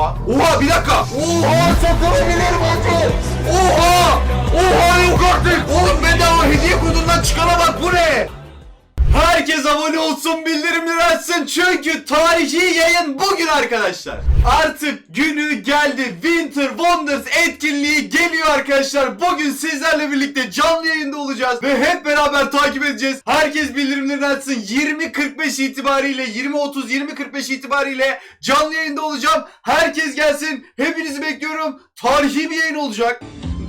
Oha. Oha bir dakika. Oha satılabilir motor. Oha. Oha yok artık. Oğlum bedava hediye kodundan çıkana bak bu ne? Herkes abone olsun bildirimleri açsın çünkü tarihi yayın bugün arkadaşlar. Artık günü geldi Winter Wonders etkinliği geliyor arkadaşlar. Bugün sizlerle birlikte canlı yayında olacağız ve hep beraber takip edeceğiz. Herkes bildirimlerini açsın 20.45 itibariyle 20.30-20.45 itibariyle canlı yayında olacağım. Herkes gelsin hepinizi bekliyorum. Tarihi bir yayın olacak.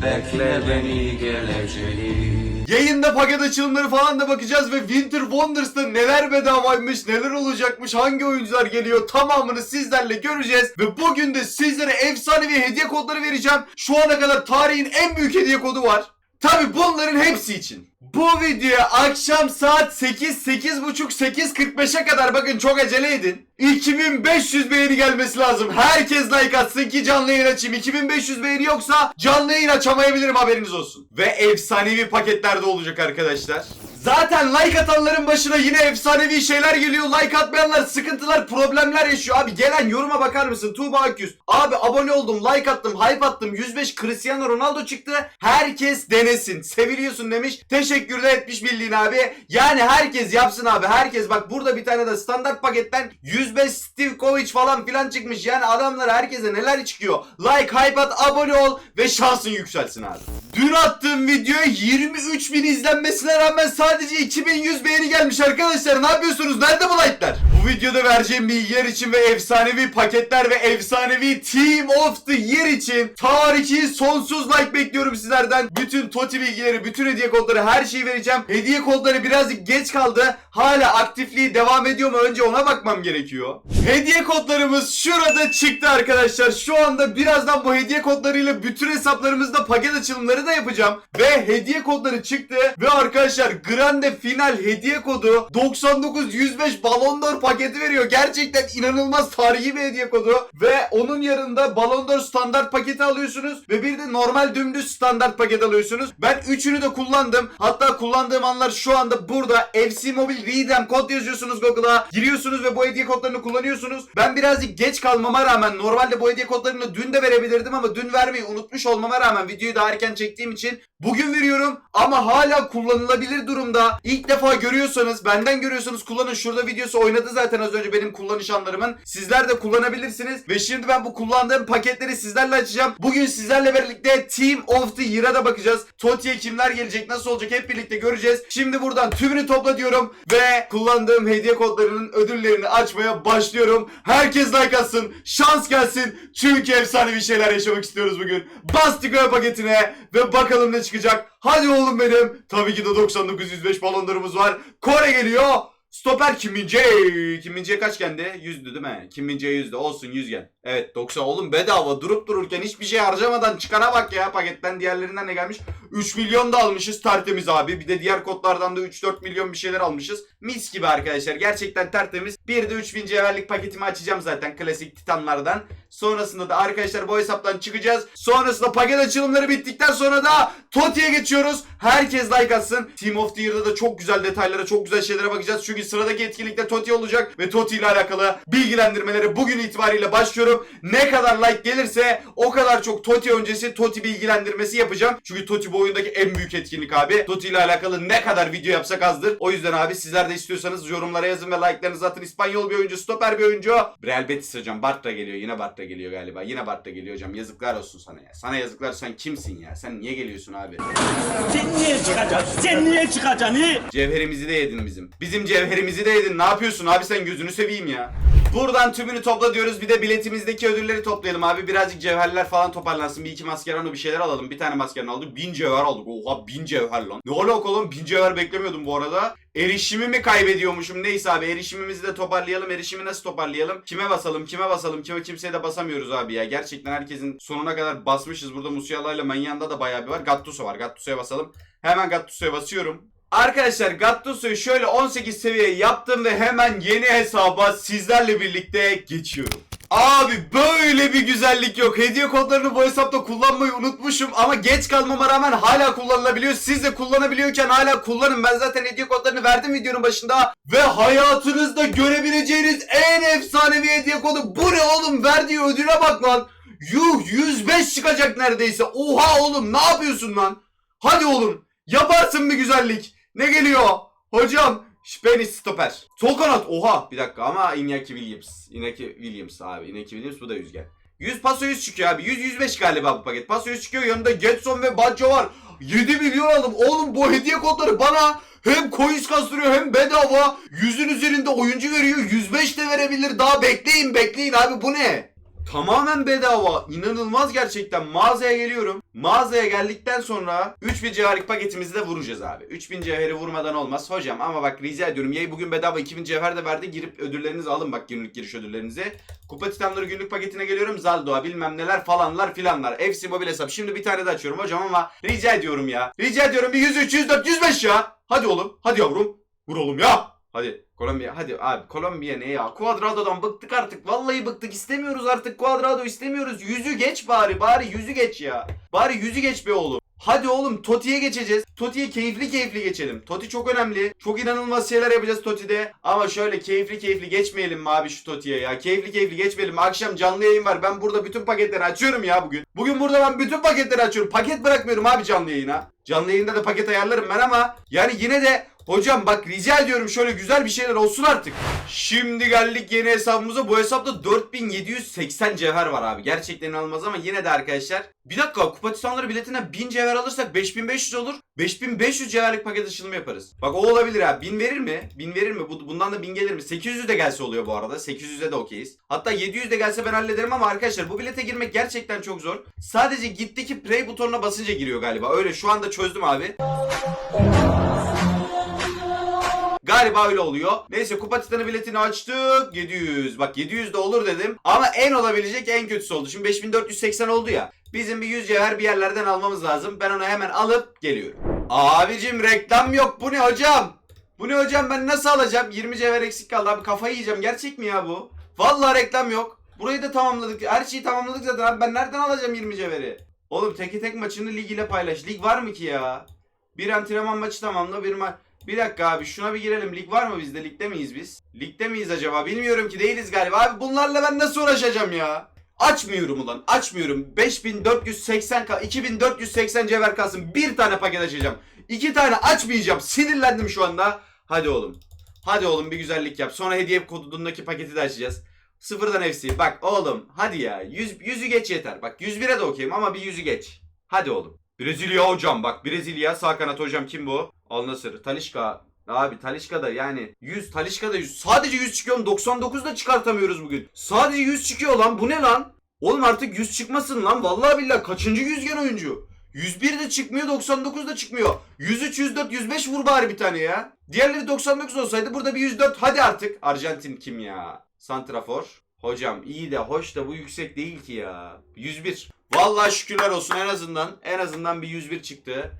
Bekle beni geleceli Yayında paket açılımları falan da bakacağız ve Winter Wonders'ta neler bedavaymış, neler olacakmış, hangi oyuncular geliyor tamamını sizlerle göreceğiz. Ve bugün de sizlere efsanevi hediye kodları vereceğim. Şu ana kadar tarihin en büyük hediye kodu var. Tabi bunların hepsi için. Bu videoya akşam saat 8, 8.30, 8.45'e kadar bakın çok acele edin. 2500 beğeni gelmesi lazım. Herkes like atsın ki canlı yayın açayım. 2500 beğeni yoksa canlı yayın açamayabilirim haberiniz olsun. Ve efsanevi paketler de olacak arkadaşlar. Zaten like atanların başına yine efsanevi şeyler geliyor. Like atmayanlar sıkıntılar, problemler yaşıyor. Abi gelen yoruma bakar mısın? Tuğba Akgüz. Abi abone oldum, like attım, hype attım. 105 Cristiano Ronaldo çıktı. Herkes denesin. Seviliyorsun demiş. Teşekkür de etmiş bildiğin abi. Yani herkes yapsın abi. Herkes bak burada bir tane de standart paketten 105 Steve Kovic falan filan çıkmış. Yani adamlar herkese neler çıkıyor. Like, hype at, abone ol ve şansın yükselsin abi. Dün attığım videoya 23 bin izlenmesine rağmen sadece 2100 beğeni gelmiş arkadaşlar. Ne yapıyorsunuz? Nerede bu like'lar? Bu videoda vereceğim bilgiler için ve efsanevi paketler ve efsanevi Team of the Year için tarihi sonsuz like bekliyorum sizlerden. Bütün TOTI bilgileri, bütün hediye kodları her şeyi vereceğim. Hediye kodları birazcık geç kaldı. Hala aktifliği devam ediyor mu? Önce ona bakmam gerekiyor. Hediye kodlarımız şurada çıktı arkadaşlar. Şu anda birazdan bu hediye kodlarıyla bütün hesaplarımızda paket açılımları da yapacağım. Ve hediye kodları çıktı. Ve arkadaşlar Grande Final hediye kodu 99-105 Ballon d'Or paketi veriyor. Gerçekten inanılmaz tarihi bir hediye kodu. Ve onun yanında Ballon d'Or standart paketi alıyorsunuz. Ve bir de normal dümdüz standart paket alıyorsunuz. Ben üçünü de kullandım. Hatta kullandığım anlar şu anda burada. FC Mobile Redeem kod yazıyorsunuz Google'a. Giriyorsunuz ve bu hediye kodlarını kullanıyorsunuz. Ben birazcık geç kalmama rağmen normalde bu hediye kodlarını dün de verebilirdim ama dün vermeyi unutmuş olmama rağmen videoyu daha erken çektiğim için bugün veriyorum ama hala kullanılabilir durumda. İlk defa görüyorsanız benden görüyorsanız kullanın. Şurada videosu oynadı zaten az önce benim kullanış anlarımın. Sizler de kullanabilirsiniz. Ve şimdi ben bu kullandığım paketleri sizlerle açacağım. Bugün sizlerle birlikte Team of the Year'a da bakacağız. Toti'ye kimler gelecek nasıl olacak hep birlikte göreceğiz. Şimdi buradan tümünü topla diyorum ve kullandığım hediye kodlarının ödüllerini açmaya başlıyorum. Herkes like atsın. Şans gelsin. Çünkü efsanevi şeyler yaşamak istiyoruz bugün. Bastık paketine ve bakalım ne çıkacak. Hadi oğlum benim. Tabii ki de 99-105 balonlarımız var. Kore geliyor. Stoper Kim Min Jae. Kim Min Jae kaç geldi? 100'dü değil mi? Kim Min Jae 100'dü. Olsun 100 gel. Evet 90 oğlum bedava durup dururken hiçbir şey harcamadan çıkana bak ya paketten diğerlerinden ne gelmiş? 3 milyon da almışız tertemiz abi. Bir de diğer kodlardan da 3-4 milyon bir şeyler almışız. Mis gibi arkadaşlar gerçekten tertemiz. Bir de 3000 cevherlik paketimi açacağım zaten klasik titanlardan. Sonrasında da arkadaşlar bu hesaptan çıkacağız. Sonrasında paket açılımları bittikten sonra da Toti'ye geçiyoruz. Herkes like atsın. Team of the Year'da da çok güzel detaylara, çok güzel şeylere bakacağız. Çünkü sıradaki etkinlikte Toti olacak ve Toti ile alakalı bilgilendirmeleri bugün itibariyle başlıyorum. Ne kadar like gelirse o kadar çok Toti öncesi Toti bilgilendirmesi yapacağım. Çünkü Toti bu oyundaki en büyük etkinlik abi. Toti ile alakalı ne kadar video yapsak azdır. O yüzden abi sizler de istiyorsanız yorumlara yazın ve like'larınızı atın. İspanyol bir oyuncu, stoper bir oyuncu. Real Betis hocam. Bartra geliyor. Yine Bartra geliyor galiba. Yine Bartra geliyor hocam. Yazıklar olsun sana ya. Sana yazıklar sen kimsin ya? Sen niye geliyorsun abi? Sen niye çıkacaksın? Sen niye çıkacaksın? Cevherimizi de yedin bizim. Bizim cevherimizi de yedin. Ne yapıyorsun abi sen gözünü seveyim ya. Buradan tümünü topla diyoruz. Bir de biletimizdeki ödülleri toplayalım abi. Birazcık cevherler falan toparlansın. Bir iki maskerano bir şeyler alalım. Bir tane maskerano aldık. Bin cevher aldık. Oha bin cevher lan. Ne alaka oğlum? Bin cevher beklemiyordum bu arada. Erişimimi kaybediyormuşum. Neyse abi erişimimizi de toparlayalım. Erişimi nasıl toparlayalım? Kime basalım? Kime basalım? Kime kimseye de basamıyoruz abi ya. Gerçekten herkesin sonuna kadar basmışız. Burada Musiala ile Manyanda da bayağı bir var. Gattuso var. Gattuso'ya basalım. Hemen Gattuso'ya basıyorum. Arkadaşlar Gattuso'yu şöyle 18 seviye yaptım ve hemen yeni hesaba sizlerle birlikte geçiyorum. Abi böyle bir güzellik yok. Hediye kodlarını bu hesapta kullanmayı unutmuşum ama geç kalmama rağmen hala kullanılabiliyor. Siz de kullanabiliyorken hala kullanın. Ben zaten hediye kodlarını verdim videonun başında. Ve hayatınızda görebileceğiniz en efsanevi hediye kodu. Bu ne oğlum? Verdiği ödüle bak lan. Yuh 105 çıkacak neredeyse. Oha oğlum ne yapıyorsun lan? Hadi oğlum yaparsın bir güzellik. Ne geliyor? Hocam Spanish stoper. Sol kanat. Oha bir dakika ama Iñaki Williams. Iñaki Williams abi. Iñaki Williams bu da Yüzgen. 100 paso 100 çıkıyor abi. 100 105 galiba bu paket. Paso 100 çıkıyor. Yanında Getson ve Baggio var. 7 milyon aldım. Oğlum bu hediye kodları bana hem coins kastırıyor hem bedava. 100'ün üzerinde oyuncu veriyor. 105 de verebilir. Daha bekleyin bekleyin abi bu ne? Tamamen bedava. İnanılmaz gerçekten. Mağazaya geliyorum. Mağazaya geldikten sonra 3000 cevherlik paketimizi de vuracağız abi. 3000 cevheri vurmadan olmaz. Hocam ama bak rica ediyorum. Yayı bugün bedava 2000 cevher de verdi. Girip ödüllerinizi alın bak günlük giriş ödüllerinizi. Kupa titanları günlük paketine geliyorum. Zaldoğa bilmem neler falanlar filanlar. FC mobil hesap. Şimdi bir tane de açıyorum hocam ama rica ediyorum ya. Rica ediyorum bir 103, 104, 105 ya. Hadi oğlum. Hadi yavrum. Vur oğlum ya. Hadi Kolombiya hadi abi Kolombiya ne ya? Cuadrado'dan bıktık artık. Vallahi bıktık. istemiyoruz artık. Cuadrado istemiyoruz. Yüzü geç bari. Bari yüzü geç ya. Bari yüzü geç be oğlum. Hadi oğlum Toti'ye geçeceğiz. Toti'ye keyifli keyifli geçelim. Toti çok önemli. Çok inanılmaz şeyler yapacağız Toti'de. Ama şöyle keyifli keyifli geçmeyelim mi abi şu Toti'ye ya? Keyifli keyifli geçmeyelim. Akşam canlı yayın var. Ben burada bütün paketleri açıyorum ya bugün. Bugün burada ben bütün paketleri açıyorum. Paket bırakmıyorum abi canlı yayına. Canlı yayında da paket ayarlarım ben ama yani yine de Hocam bak rica ediyorum şöyle güzel bir şeyler olsun artık. Şimdi geldik yeni hesabımıza. Bu hesapta 4780 cevher var abi. Gerçekten inanılmaz ama yine de arkadaşlar. Bir dakika kupa titanları biletine 1000 cevher alırsak 5500 olur. 5500 cevherlik paket açılımı yaparız. Bak o olabilir ha. 1000 verir mi? 1000 verir mi? Bu- Bundan da 1000 gelir mi? 800 de gelse oluyor bu arada. 800'e de okeyiz. Hatta 700 de gelse ben hallederim ama arkadaşlar bu bilete girmek gerçekten çok zor. Sadece gittiki play butonuna basınca giriyor galiba. Öyle şu anda çözdüm abi. Galiba öyle oluyor. Neyse kupa titanı biletini açtık. 700. Bak 700 de olur dedim. Ama en olabilecek en kötüsü oldu. Şimdi 5480 oldu ya. Bizim bir 100 cevher bir yerlerden almamız lazım. Ben onu hemen alıp geliyorum. Abicim reklam yok. Bu ne hocam? Bu ne hocam ben nasıl alacağım? 20 cevher eksik kaldı abi kafayı yiyeceğim. Gerçek mi ya bu? Vallahi reklam yok. Burayı da tamamladık. Her şeyi tamamladık zaten abi. Ben nereden alacağım 20 cevheri? Oğlum teki tek maçını lig ile paylaş. Lig var mı ki ya? Bir antrenman maçı tamamla bir maç. Bir dakika abi şuna bir girelim. Lig var mı bizde? Ligde miyiz biz? Ligde miyiz acaba? Bilmiyorum ki değiliz galiba. Abi bunlarla ben nasıl uğraşacağım ya? Açmıyorum ulan. Açmıyorum. 5480 ka 2480 cevher kalsın. Bir tane paket açacağım. İki tane açmayacağım. Sinirlendim şu anda. Hadi oğlum. Hadi oğlum bir güzellik yap. Sonra hediye kodundaki paketi de açacağız. Sıfırdan FC. Bak oğlum hadi ya. 100, yüzü geç yeter. Bak 101'e de okeyim ama bir yüzü geç. Hadi oğlum. Brezilya hocam bak Brezilya sağ kanat hocam kim bu? Al Nasır. Talişka. Abi Talişka da yani 100 Talişka da 100. Sadece 100 çıkıyor. 99 da çıkartamıyoruz bugün. Sadece 100 çıkıyor lan. Bu ne lan? Oğlum artık 100 çıkmasın lan. Vallahi billahi kaçıncı yüzgen oyuncu? 101 de çıkmıyor 99 da çıkmıyor. 103, 104, 105 vur bari bir tane ya. Diğerleri 99 olsaydı burada bir 104 hadi artık. Arjantin kim ya? Santrafor. Hocam iyi de hoş da bu yüksek değil ki ya. 101. Vallahi şükürler olsun en azından. En azından bir 101 çıktı.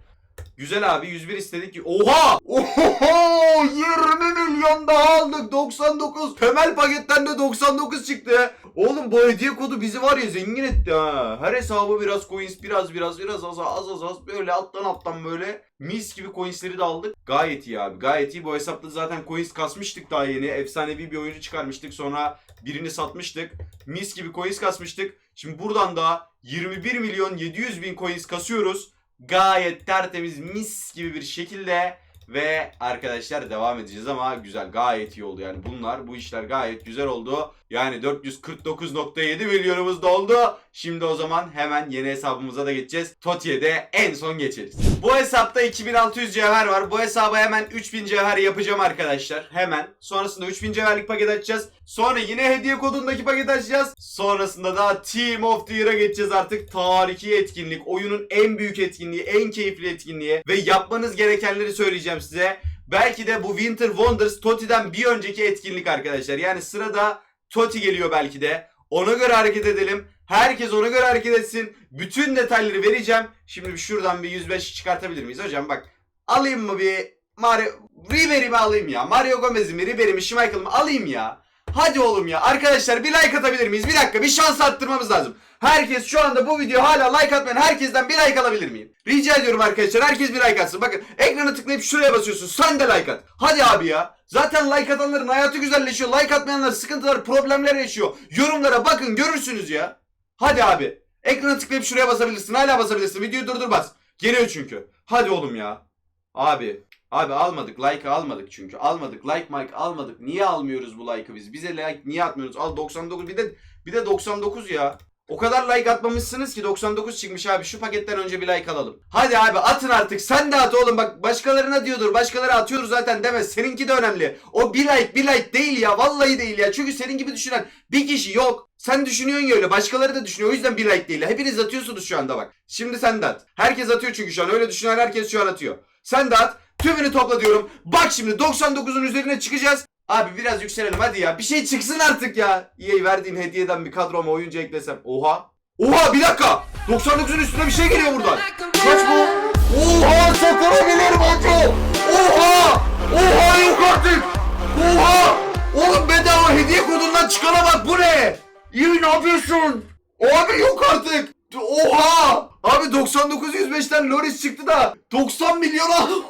Güzel abi 101 istedik ki. Oha! Oho! 20 milyon daha aldık. 99. Temel paketten de 99 çıktı. Oğlum bu hediye kodu bizi var ya zengin etti ha. Her hesabı biraz coins biraz biraz biraz az az az az böyle alttan alttan böyle mis gibi coinsleri de aldık. Gayet iyi abi gayet iyi. Bu hesapta zaten coins kasmıştık daha yeni. Efsanevi bir oyuncu çıkarmıştık. Sonra birini satmıştık. Mis gibi coins kasmıştık. Şimdi buradan da 21 milyon 700 bin coins kasıyoruz. Gayet tertemiz mis gibi bir şekilde ve arkadaşlar devam edeceğiz ama güzel gayet iyi oldu yani bunlar bu işler gayet güzel oldu. Yani 449.7 milyonumuz doldu. Şimdi o zaman hemen yeni hesabımıza da geçeceğiz. Toti'ye de en son geçeriz. Bu hesapta 2600 cevher var. Bu hesaba hemen 3000 cevher yapacağım arkadaşlar. Hemen. Sonrasında 3000 cevherlik paket açacağız. Sonra yine hediye kodundaki paket açacağız. Sonrasında da Team of the Year'a geçeceğiz artık. Tarihi etkinlik. Oyunun en büyük etkinliği, en keyifli etkinliği. Ve yapmanız gerekenleri söyleyeceğim size. Belki de bu Winter Wonders Toti'den bir önceki etkinlik arkadaşlar. Yani sırada Toti geliyor belki de. Ona göre hareket edelim. Herkes ona göre hareket etsin. Bütün detayları vereceğim. Şimdi şuradan bir 105 çıkartabilir miyiz hocam? Bak alayım mı bir Mario Ribery'mi alayım ya. Mario Gomez'i mi Ribery'mi Schmeichel'ımı alayım ya. Hadi oğlum ya. Arkadaşlar bir like atabilir miyiz? Bir dakika bir şans arttırmamız lazım. Herkes şu anda bu video hala like atmayan herkesten bir like alabilir miyim? Rica ediyorum arkadaşlar herkes bir like atsın. Bakın ekrana tıklayıp şuraya basıyorsun. Sen de like at. Hadi abi ya. Zaten like atanların hayatı güzelleşiyor. Like atmayanlar sıkıntılar, problemler yaşıyor. Yorumlara bakın görürsünüz ya. Hadi abi. Ekrana tıklayıp şuraya basabilirsin. Hala basabilirsin. Videoyu durdur bas. Geliyor çünkü. Hadi oğlum ya. Abi. Abi almadık. Like'ı almadık çünkü. Almadık. Like like almadık. Niye almıyoruz bu like'ı biz? Bize like niye atmıyoruz? Al 99. Bir de bir de 99 ya. O kadar like atmamışsınız ki 99 çıkmış abi. Şu paketten önce bir like alalım. Hadi abi atın artık. Sen de at oğlum. Bak başkalarına diyordur. Başkaları atıyoruz zaten deme. Seninki de önemli. O bir like bir like değil ya. Vallahi değil ya. Çünkü senin gibi düşünen bir kişi yok. Sen düşünüyorsun ya öyle. Başkaları da düşünüyor. O yüzden bir like değil. Hepiniz atıyorsunuz şu anda bak. Şimdi sen de at. Herkes atıyor çünkü şu an. Öyle düşünen herkes şu an atıyor. Sen de at. Tümünü topla diyorum. Bak şimdi 99'un üzerine çıkacağız. Abi biraz yükselelim hadi ya. Bir şey çıksın artık ya. EA verdiğin hediyeden bir kadroma oyuncu eklesem. Oha. Oha bir dakika. 99'un üstüne bir şey geliyor buradan. Kaç bu? Oha saklanabilir Batu. Oha. Oha yok artık. Oha. Oğlum bedava hediye kodundan çıkana bu ne? EA ne yapıyorsun? Abi yok artık. Oha! Abi 99-105'ten Loris çıktı da 90 milyon.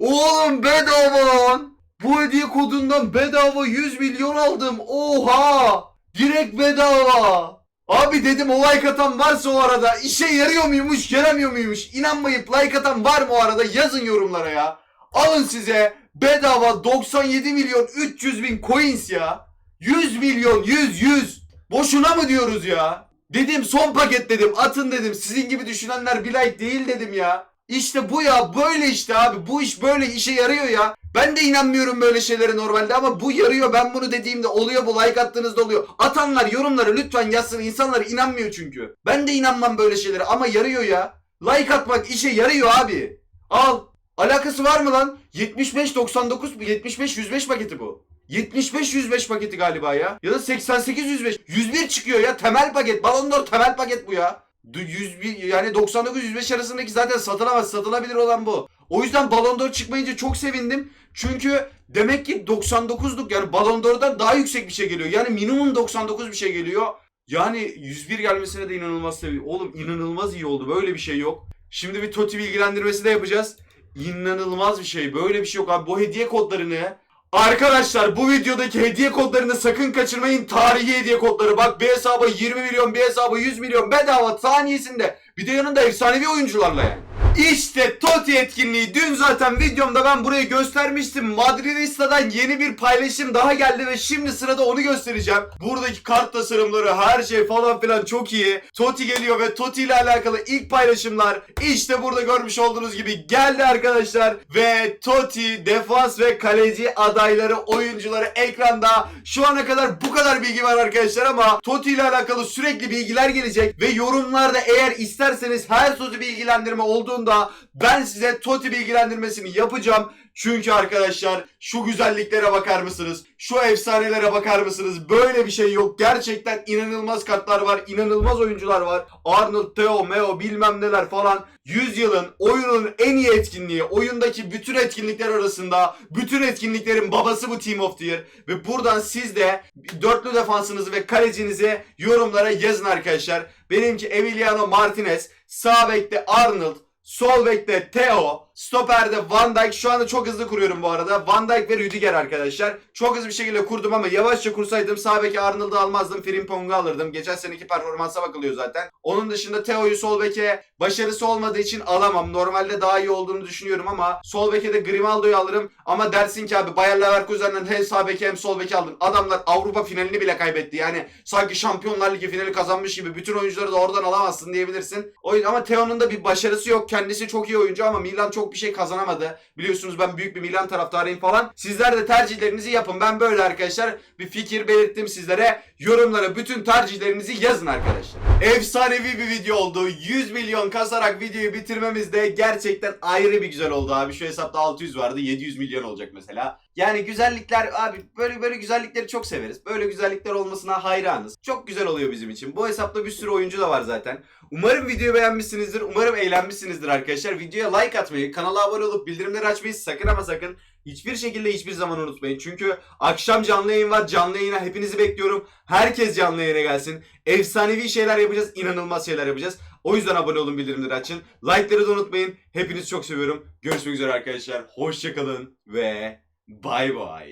Oğlum bedava lan. Bu hediye kodundan bedava 100 milyon aldım. Oha! Direkt bedava. Abi dedim o like atan varsa o arada işe yarıyor muymuş yaramıyor muymuş inanmayıp like atan var mı o arada yazın yorumlara ya. Alın size bedava 97 milyon 300 bin coins ya. 100 milyon 100 100. Boşuna mı diyoruz ya? Dedim son paket dedim atın dedim sizin gibi düşünenler bir like değil dedim ya. İşte bu ya böyle işte abi bu iş böyle işe yarıyor ya. Ben de inanmıyorum böyle şeylere normalde ama bu yarıyor ben bunu dediğimde oluyor bu like attığınızda oluyor. Atanlar yorumları lütfen yazsın insanlar inanmıyor çünkü. Ben de inanmam böyle şeylere ama yarıyor ya. Like atmak işe yarıyor abi. Al. Alakası var mı lan? 75-99 75-105 paketi bu. 75-105 paketi galiba ya. Ya da 88-105. 101 çıkıyor ya. Temel paket. Ballon d'Or temel paket bu ya. Du- 101 yani 99-105 arasındaki zaten satılamaz. Satılabilir olan bu. O yüzden Ballon d'Or çıkmayınca çok sevindim. Çünkü demek ki 99'luk yani Ballon d'Or'dan daha yüksek bir şey geliyor. Yani minimum 99 bir şey geliyor. Yani 101 gelmesine de inanılmaz seviyorum. Oğlum inanılmaz iyi oldu. Böyle bir şey yok. Şimdi bir TOTI bilgilendirmesi de yapacağız. İnanılmaz bir şey. Böyle bir şey yok abi. Bu hediye kodlarını Arkadaşlar bu videodaki hediye kodlarını sakın kaçırmayın. Tarihi hediye kodları. Bak bir hesaba 20 milyon, bir hesaba 100 milyon bedava saniyesinde. Bir de yanında efsanevi oyuncularla yani. İşte TOTI etkinliği. Dün zaten videomda ben burayı göstermiştim. Madridista'dan yeni bir paylaşım daha geldi ve şimdi sırada onu göstereceğim. Buradaki kart tasarımları, her şey falan filan çok iyi. TOTI geliyor ve TOTI ile alakalı ilk paylaşımlar işte burada görmüş olduğunuz gibi geldi arkadaşlar. Ve TOTI, defans ve kaleci adayları, oyuncuları ekranda. Şu ana kadar bu kadar bilgi var arkadaşlar ama TOTI ile alakalı sürekli bilgiler gelecek ve yorumlarda eğer isterseniz her sözü bilgilendirme olduğunda ben size TOTI bilgilendirmesini yapacağım. Çünkü arkadaşlar şu güzelliklere bakar mısınız? Şu efsanelere bakar mısınız? Böyle bir şey yok. Gerçekten inanılmaz kartlar var. inanılmaz oyuncular var. Arnold, Theo, Meo bilmem neler falan. 100 yılın oyunun en iyi etkinliği. Oyundaki bütün etkinlikler arasında bütün etkinliklerin babası bu Team of the Year. Ve buradan siz de dörtlü defansınızı ve kalecinizi yorumlara yazın arkadaşlar. Benimki Emiliano Martinez. Sağ bekte Arnold. Sol bekte Theo, stoperde Van Dijk. Şu anda çok hızlı kuruyorum bu arada. Van Dijk ve Rüdiger arkadaşlar. Çok hızlı bir şekilde kurdum ama yavaşça kursaydım sağ beke Arnold'u almazdım. Frimpong'u alırdım. Geçen seneki performansa bakılıyor zaten. Onun dışında Theo'yu sol beke başarısı olmadığı için alamam. Normalde daha iyi olduğunu düşünüyorum ama sol beke de Grimaldo'yu alırım. Ama dersin ki abi Bayer Leverkusen'den hem sağ hem sol beke aldın. Adamlar Avrupa finalini bile kaybetti. Yani sanki Şampiyonlar Ligi finali kazanmış gibi bütün oyuncuları da oradan alamazsın diyebilirsin. O ama Theo'nun da bir başarısı yok. Kendisi çok iyi oyuncu ama Milan çok bir şey kazanamadı. Biliyorsunuz ben büyük bir Milan taraftarıyım falan. Sizler de tercihlerinizi yapın. Ben böyle arkadaşlar bir fikir belirttim sizlere. Yorumlara bütün tercihlerinizi yazın arkadaşlar. Efsanevi bir video oldu. 100 milyon kasarak videoyu bitirmemiz de gerçekten ayrı bir güzel oldu abi. Şu hesapta 600 vardı. 700 milyon olacak mesela. Yani güzellikler abi böyle böyle güzellikleri çok severiz. Böyle güzellikler olmasına hayranız. Çok güzel oluyor bizim için. Bu hesapta bir sürü oyuncu da var zaten. Umarım videoyu beğenmişsinizdir. Umarım eğlenmişsinizdir arkadaşlar. Videoya like atmayı, kanala abone olup bildirimleri açmayı sakın ama sakın hiçbir şekilde hiçbir zaman unutmayın. Çünkü akşam canlı yayın var. Canlı yayına hepinizi bekliyorum. Herkes canlı yayına gelsin. Efsanevi şeyler yapacağız. inanılmaz şeyler yapacağız. O yüzden abone olun, bildirimleri açın. Like'ları da unutmayın. Hepinizi çok seviyorum. Görüşmek üzere arkadaşlar. Hoşçakalın ve Bye bye.